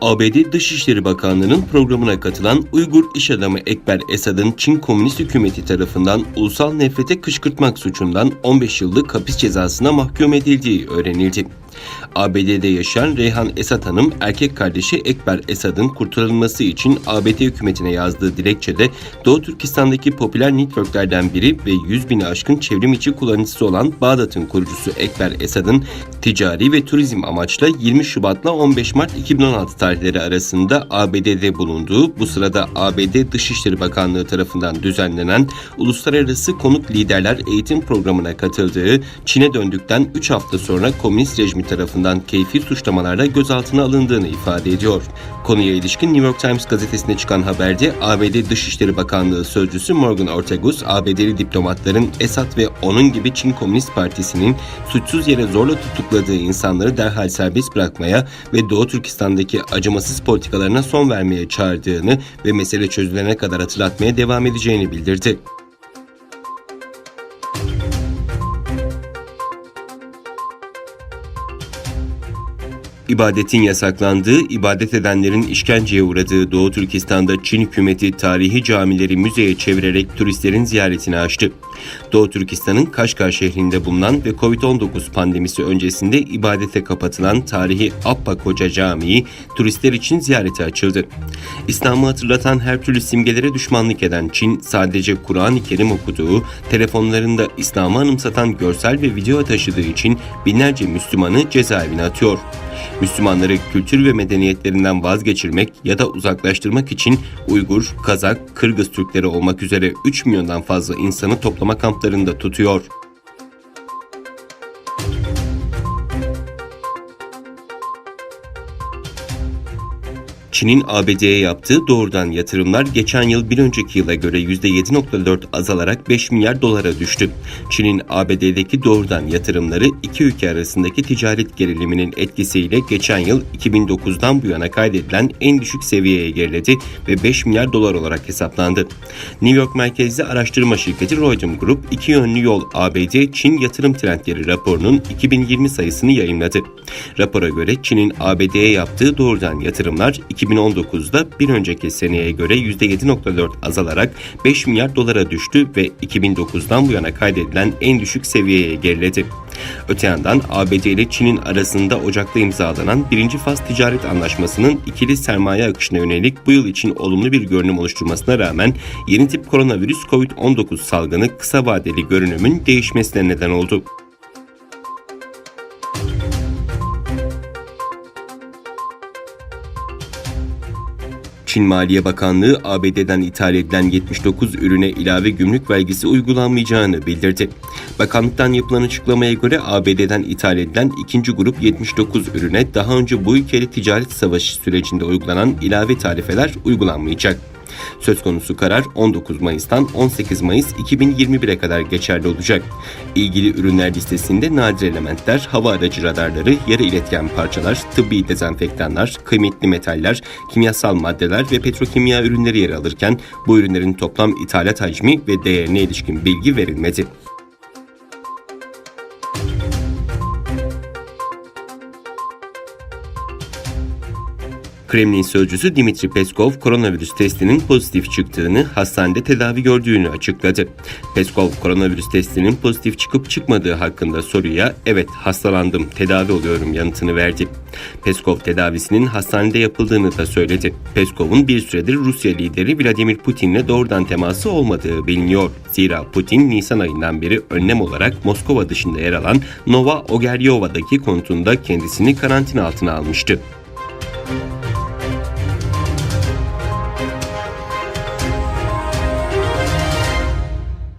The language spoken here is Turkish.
ABD Dışişleri Bakanlığı'nın programına katılan Uygur iş adamı Ekber Esad'ın Çin Komünist Hükümeti tarafından ulusal nefrete kışkırtmak suçundan 15 yıllık hapis cezasına mahkum edildiği öğrenildi. ABD'de yaşayan Reyhan Esad Hanım erkek kardeşi Ekber Esad'ın kurtarılması için ABD hükümetine yazdığı dilekçede Doğu Türkistan'daki popüler networklerden biri ve 100 bini aşkın çevrim içi kullanıcısı olan Bağdat'ın kurucusu Ekber Esad'ın ticari ve turizm amaçla 20 Şubat'la 15 Mart 2016 tarihleri arasında ABD'de bulunduğu bu sırada ABD Dışişleri Bakanlığı tarafından düzenlenen Uluslararası Konuk Liderler Eğitim Programı'na katıldığı Çin'e döndükten 3 hafta sonra komünist rejimi tarafından keyfi suçlamalarla gözaltına alındığını ifade ediyor. Konuya ilişkin New York Times gazetesine çıkan haberde ABD Dışişleri Bakanlığı Sözcüsü Morgan Ortagus, ABD'li diplomatların Esad ve onun gibi Çin Komünist Partisi'nin suçsuz yere zorla tutukladığı insanları derhal serbest bırakmaya ve Doğu Türkistan'daki acımasız politikalarına son vermeye çağırdığını ve mesele çözülene kadar hatırlatmaya devam edeceğini bildirdi. İbadetin yasaklandığı, ibadet edenlerin işkenceye uğradığı Doğu Türkistan'da Çin hükümeti tarihi camileri müzeye çevirerek turistlerin ziyaretini açtı. Doğu Türkistan'ın Kaşgar şehrinde bulunan ve Covid-19 pandemisi öncesinde ibadete kapatılan tarihi Abba Koca Camii turistler için ziyarete açıldı. İslam'ı hatırlatan her türlü simgelere düşmanlık eden Çin sadece Kur'an-ı Kerim okuduğu, telefonlarında İslam'ı anımsatan görsel ve video taşıdığı için binlerce Müslümanı cezaevine atıyor. Müslümanları kültür ve medeniyetlerinden vazgeçirmek ya da uzaklaştırmak için Uygur, Kazak, Kırgız Türkleri olmak üzere 3 milyondan fazla insanı toplama kamplarında tutuyor. Çin'in ABD'ye yaptığı doğrudan yatırımlar geçen yıl bir önceki yıla göre %7.4 azalarak 5 milyar dolara düştü. Çin'in ABD'deki doğrudan yatırımları iki ülke arasındaki ticaret geriliminin etkisiyle geçen yıl 2009'dan bu yana kaydedilen en düşük seviyeye geriledi ve 5 milyar dolar olarak hesaplandı. New York merkezli araştırma şirketi Reuters Group iki yönlü yol ABD Çin yatırım trendleri raporunun 2020 sayısını yayınladı. Rapora göre Çin'in ABD'ye yaptığı doğrudan yatırımlar 2019'da bir önceki seneye göre %7.4 azalarak 5 milyar dolara düştü ve 2009'dan bu yana kaydedilen en düşük seviyeye geriledi. Öte yandan ABD ile Çin'in arasında Ocak'ta imzalanan birinci faz ticaret anlaşmasının ikili sermaye akışına yönelik bu yıl için olumlu bir görünüm oluşturmasına rağmen yeni tip koronavirüs COVID-19 salgını kısa vadeli görünümün değişmesine neden oldu. Çin Maliye Bakanlığı ABD'den ithal edilen 79 ürüne ilave gümrük vergisi uygulanmayacağını bildirdi. Bakanlıktan yapılan açıklamaya göre ABD'den ithal edilen ikinci grup 79 ürüne daha önce bu ülkeyle ticaret savaşı sürecinde uygulanan ilave tarifeler uygulanmayacak. Söz konusu karar 19 Mayıs'tan 18 Mayıs 2021'e kadar geçerli olacak. İlgili ürünler listesinde nadir elementler, hava aracı radarları, yarı iletken parçalar, tıbbi dezenfektanlar, kıymetli metaller, kimyasal maddeler ve petrokimya ürünleri yer alırken bu ürünlerin toplam ithalat hacmi ve değerine ilişkin bilgi verilmedi. Kremlin sözcüsü Dimitri Peskov koronavirüs testinin pozitif çıktığını, hastanede tedavi gördüğünü açıkladı. Peskov koronavirüs testinin pozitif çıkıp çıkmadığı hakkında soruya evet hastalandım, tedavi oluyorum yanıtını verdi. Peskov tedavisinin hastanede yapıldığını da söyledi. Peskov'un bir süredir Rusya lideri Vladimir Putin'le doğrudan teması olmadığı biliniyor. Zira Putin Nisan ayından beri önlem olarak Moskova dışında yer alan Nova Ogeryova'daki konutunda kendisini karantina altına almıştı.